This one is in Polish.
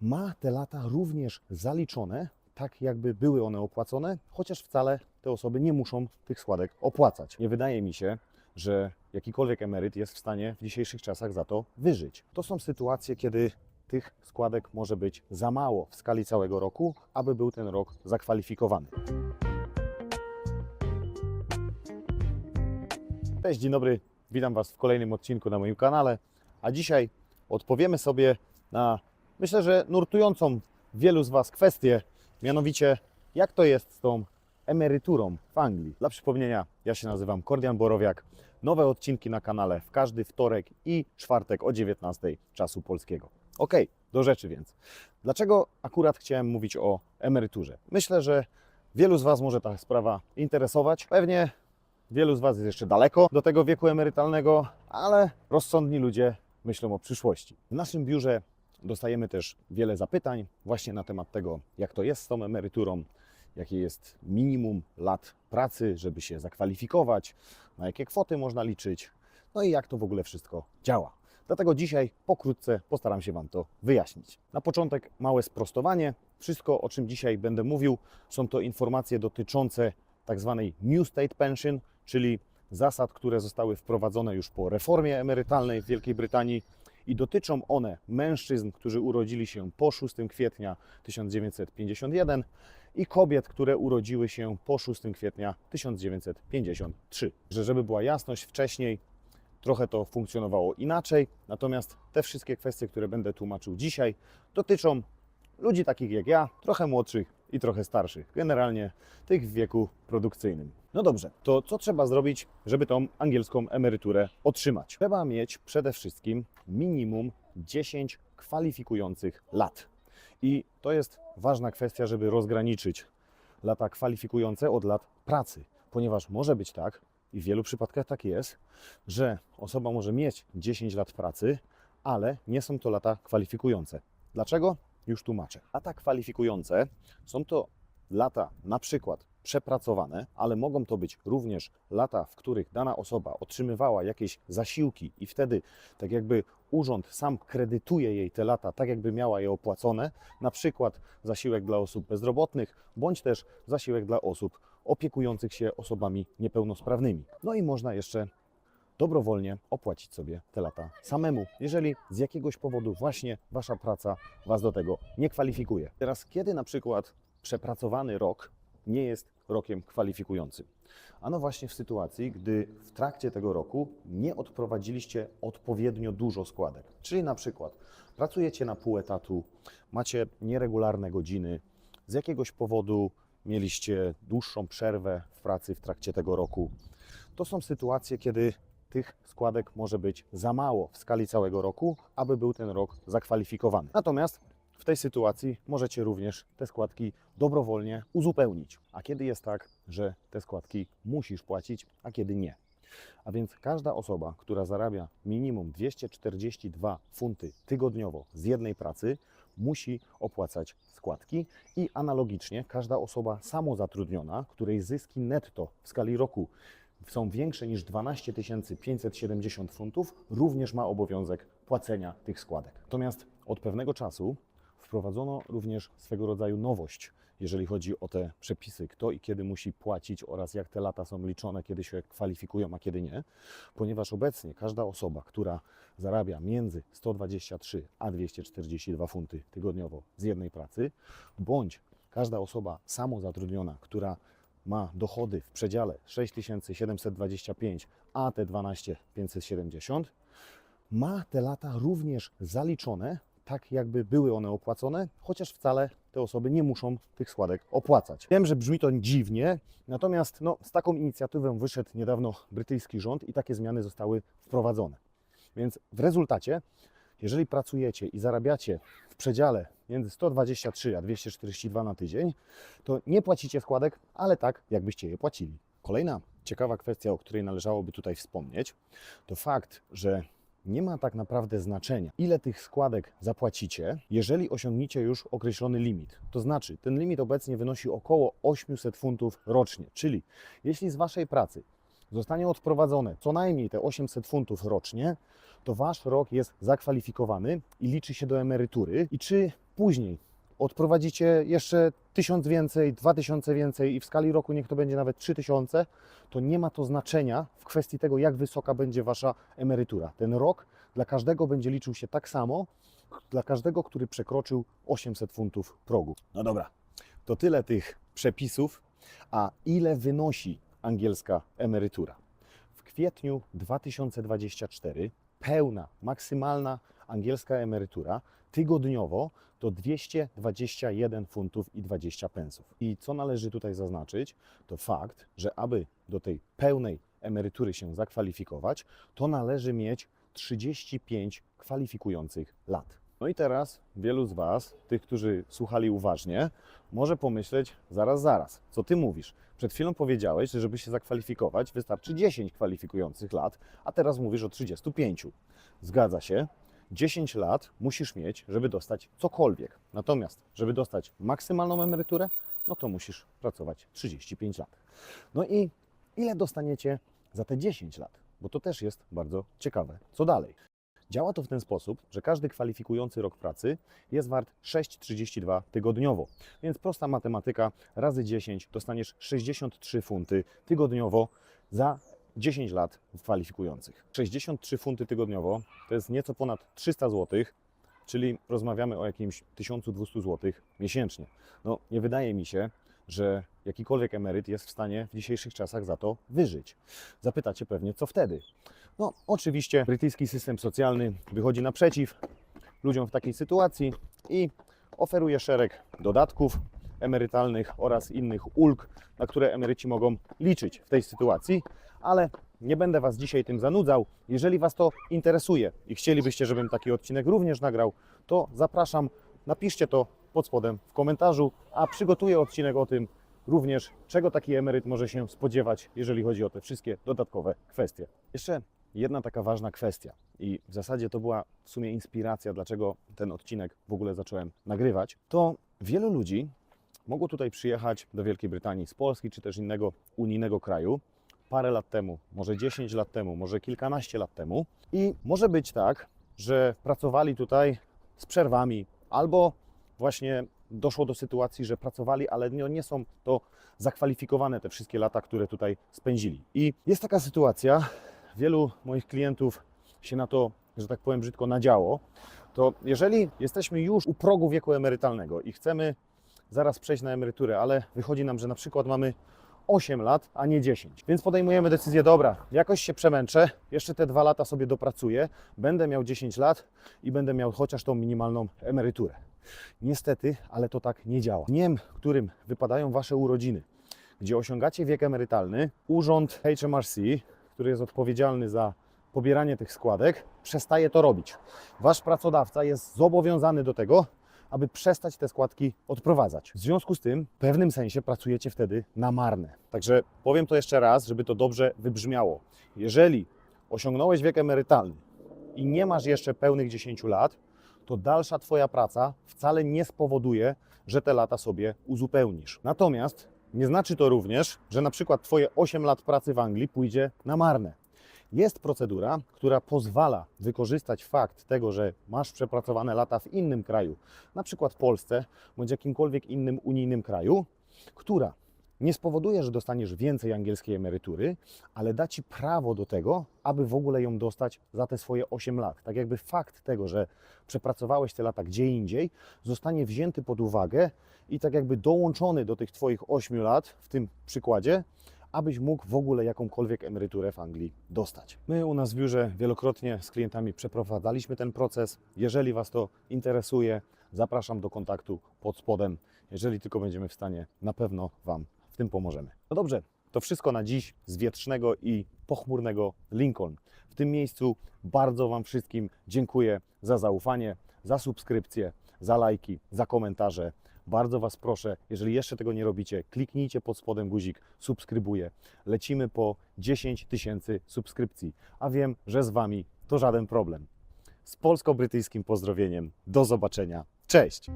ma te lata również zaliczone, tak jakby były one opłacone, chociaż wcale te osoby nie muszą tych składek opłacać. Nie wydaje mi się, że jakikolwiek emeryt jest w stanie w dzisiejszych czasach za to wyżyć. To są sytuacje, kiedy tych składek może być za mało w skali całego roku, aby był ten rok zakwalifikowany. Cześć, dzień dobry. Witam Was w kolejnym odcinku na moim kanale. A dzisiaj odpowiemy sobie na, myślę, że nurtującą wielu z Was kwestię, mianowicie jak to jest z tą emeryturą w Anglii. Dla przypomnienia, ja się nazywam Kordian Borowiak. Nowe odcinki na kanale w każdy wtorek i czwartek o 19 czasu polskiego. Ok, do rzeczy więc. Dlaczego akurat chciałem mówić o emeryturze? Myślę, że wielu z Was może ta sprawa interesować. Pewnie Wielu z Was jest jeszcze daleko do tego wieku emerytalnego, ale rozsądni ludzie myślą o przyszłości. W naszym biurze dostajemy też wiele zapytań właśnie na temat tego, jak to jest z tą emeryturą, jakie jest minimum lat pracy, żeby się zakwalifikować, na jakie kwoty można liczyć, no i jak to w ogóle wszystko działa. Dlatego dzisiaj pokrótce postaram się Wam to wyjaśnić. Na początek małe sprostowanie. Wszystko, o czym dzisiaj będę mówił, są to informacje dotyczące tak zwanej New State Pension, czyli zasad, które zostały wprowadzone już po reformie emerytalnej w Wielkiej Brytanii i dotyczą one mężczyzn, którzy urodzili się po 6 kwietnia 1951 i kobiet, które urodziły się po 6 kwietnia 1953. Że żeby była jasność, wcześniej trochę to funkcjonowało inaczej, natomiast te wszystkie kwestie, które będę tłumaczył dzisiaj, dotyczą ludzi takich jak ja, trochę młodszych i trochę starszych, generalnie tych w wieku produkcyjnym. No dobrze, to co trzeba zrobić, żeby tą angielską emeryturę otrzymać? Trzeba mieć przede wszystkim minimum 10 kwalifikujących lat. I to jest ważna kwestia, żeby rozgraniczyć lata kwalifikujące od lat pracy, ponieważ może być tak, i w wielu przypadkach tak jest, że osoba może mieć 10 lat pracy, ale nie są to lata kwalifikujące. Dlaczego? Już tłumaczę. Lata kwalifikujące są to lata na przykład przepracowane, ale mogą to być również lata, w których dana osoba otrzymywała jakieś zasiłki i wtedy tak jakby urząd sam kredytuje jej te lata, tak jakby miała je opłacone, na przykład zasiłek dla osób bezrobotnych, bądź też zasiłek dla osób opiekujących się osobami niepełnosprawnymi. No i można jeszcze dobrowolnie opłacić sobie te lata samemu, jeżeli z jakiegoś powodu właśnie Wasza praca Was do tego nie kwalifikuje. Teraz, kiedy na przykład przepracowany rok nie jest rokiem kwalifikującym? Ano właśnie w sytuacji, gdy w trakcie tego roku nie odprowadziliście odpowiednio dużo składek. Czyli na przykład pracujecie na pół etatu, macie nieregularne godziny, z jakiegoś powodu mieliście dłuższą przerwę w pracy w trakcie tego roku. To są sytuacje, kiedy tych składek może być za mało w skali całego roku, aby był ten rok zakwalifikowany. Natomiast w tej sytuacji możecie również te składki dobrowolnie uzupełnić. A kiedy jest tak, że te składki musisz płacić, a kiedy nie? A więc każda osoba, która zarabia minimum 242 funty tygodniowo z jednej pracy, musi opłacać składki i analogicznie każda osoba samozatrudniona, której zyski netto w skali roku są większe niż 12 570 funtów, również ma obowiązek płacenia tych składek. Natomiast od pewnego czasu wprowadzono również swego rodzaju nowość, jeżeli chodzi o te przepisy, kto i kiedy musi płacić oraz jak te lata są liczone, kiedy się kwalifikują, a kiedy nie, ponieważ obecnie każda osoba, która zarabia między 123 a 242 funty tygodniowo z jednej pracy, bądź każda osoba samozatrudniona, która ma dochody w przedziale 6725, a te 12570, ma te lata również zaliczone, tak jakby były one opłacone, chociaż wcale te osoby nie muszą tych składek opłacać. Wiem, że brzmi to dziwnie, natomiast no, z taką inicjatywą wyszedł niedawno brytyjski rząd i takie zmiany zostały wprowadzone. Więc w rezultacie, jeżeli pracujecie i zarabiacie w przedziale między 123 a 242 na tydzień, to nie płacicie składek, ale tak, jakbyście je płacili. Kolejna ciekawa kwestia, o której należałoby tutaj wspomnieć, to fakt, że nie ma tak naprawdę znaczenia, ile tych składek zapłacicie, jeżeli osiągniecie już określony limit. To znaczy, ten limit obecnie wynosi około 800 funtów rocznie, czyli jeśli z Waszej pracy zostanie odprowadzone co najmniej te 800 funtów rocznie, to wasz rok jest zakwalifikowany i liczy się do emerytury. I czy później odprowadzicie jeszcze 1000 więcej, 2000 więcej i w skali roku niech to będzie nawet 3000, to nie ma to znaczenia w kwestii tego, jak wysoka będzie wasza emerytura. Ten rok dla każdego będzie liczył się tak samo, dla każdego, który przekroczył 800 funtów progu. No dobra, to tyle tych przepisów. A ile wynosi angielska emerytura? W kwietniu 2024 pełna, maksymalna angielska emerytura tygodniowo to 221 funtów i 20 pensów. I co należy tutaj zaznaczyć, to fakt, że aby do tej pełnej emerytury się zakwalifikować, to należy mieć 35 kwalifikujących lat. No i teraz wielu z Was, tych, którzy słuchali uważnie, może pomyśleć, zaraz, zaraz, co Ty mówisz? Przed chwilą powiedziałeś, że żeby się zakwalifikować wystarczy 10 kwalifikujących lat, a teraz mówisz o 35. Zgadza się, 10 lat musisz mieć, żeby dostać cokolwiek. Natomiast, żeby dostać maksymalną emeryturę, no to musisz pracować 35 lat. No i ile dostaniecie za te 10 lat? Bo to też jest bardzo ciekawe. Co dalej? Działa to w ten sposób, że każdy kwalifikujący rok pracy jest wart 6,32 tygodniowo. Więc prosta matematyka razy 10 dostaniesz 63 funty tygodniowo za 10 lat kwalifikujących. 63 funty tygodniowo to jest nieco ponad 300 zł, czyli rozmawiamy o jakimś 1200 zł miesięcznie. No nie wydaje mi się, że jakikolwiek emeryt jest w stanie w dzisiejszych czasach za to wyżyć. Zapytacie pewnie, co wtedy? No, oczywiście brytyjski system socjalny wychodzi naprzeciw ludziom w takiej sytuacji i oferuje szereg dodatków emerytalnych oraz innych ulg, na które emeryci mogą liczyć w tej sytuacji, ale nie będę Was dzisiaj tym zanudzał. Jeżeli Was to interesuje i chcielibyście, żebym taki odcinek również nagrał, to zapraszam, napiszcie to pod spodem w komentarzu, a przygotuję odcinek o tym również, czego taki emeryt może się spodziewać, jeżeli chodzi o te wszystkie dodatkowe kwestie. Jeszcze jedna taka ważna kwestia. I w zasadzie to była w sumie inspiracja, dlaczego ten odcinek w ogóle zacząłem nagrywać, to wielu ludzi mogło tutaj przyjechać do Wielkiej Brytanii z Polski czy też innego unijnego kraju parę lat temu, może 10 lat temu, może kilkanaście lat temu. I może być tak, że pracowali tutaj z przerwami albo właśnie doszło do sytuacji, że pracowali, ale nie, nie są to zakwalifikowane te wszystkie lata, które tutaj spędzili. I jest taka sytuacja, wielu moich klientów się na to, że tak powiem brzydko, nadziało, to jeżeli jesteśmy już u progu wieku emerytalnego i chcemy zaraz przejść na emeryturę, ale wychodzi nam, że na przykład mamy 8 lat, a nie 10. Więc podejmujemy decyzję, dobra, jakoś się przemęczę, jeszcze te dwa lata sobie dopracuję, będę miał 10 lat i będę miał chociaż tą minimalną emeryturę. Niestety, ale to tak nie działa. Dniem, którym wypadają Wasze urodziny, gdzie osiągacie wiek emerytalny, urząd HMRC, który jest odpowiedzialny za pobieranie tych składek, przestaje to robić. Wasz pracodawca jest zobowiązany do tego, aby przestać te składki odprowadzać. W związku z tym, w pewnym sensie pracujecie wtedy na marne. Także powiem to jeszcze raz, żeby to dobrze wybrzmiało. Jeżeli osiągnąłeś wiek emerytalny i nie masz jeszcze pełnych 10 lat, to dalsza Twoja praca wcale nie spowoduje, że te lata sobie uzupełnisz. Natomiast nie znaczy to również, że na przykład Twoje 8 lat pracy w Anglii pójdzie na marne. Jest procedura, która pozwala wykorzystać fakt tego, że masz przepracowane lata w innym kraju, na przykład Polsce bądź jakimkolwiek innym unijnym kraju, która nie spowoduje, że dostaniesz więcej angielskiej emerytury, ale da Ci prawo do tego, aby w ogóle ją dostać za te swoje 8 lat. Tak jakby fakt tego, że przepracowałeś te lata gdzie indziej, zostanie wzięty pod uwagę i tak jakby dołączony do tych Twoich 8 lat w tym przykładzie, abyś mógł w ogóle jakąkolwiek emeryturę w Anglii dostać. My u nas w biurze wielokrotnie z klientami przeprowadzaliśmy ten proces. Jeżeli Was to interesuje, zapraszam do kontaktu pod spodem. Jeżeli tylko będziemy w stanie, na pewno Wam tym pomożemy. No dobrze, to wszystko na dziś z wietrznego i pochmurnego Lincoln. W tym miejscu bardzo Wam wszystkim dziękuję za zaufanie, za subskrypcję, za lajki, za komentarze. Bardzo Was proszę, jeżeli jeszcze tego nie robicie, kliknijcie pod spodem guzik subskrybuję. Lecimy po 10 tysięcy subskrypcji, a wiem, że z Wami to żaden problem. Z polsko-brytyjskim pozdrowieniem. Do zobaczenia. Cześć!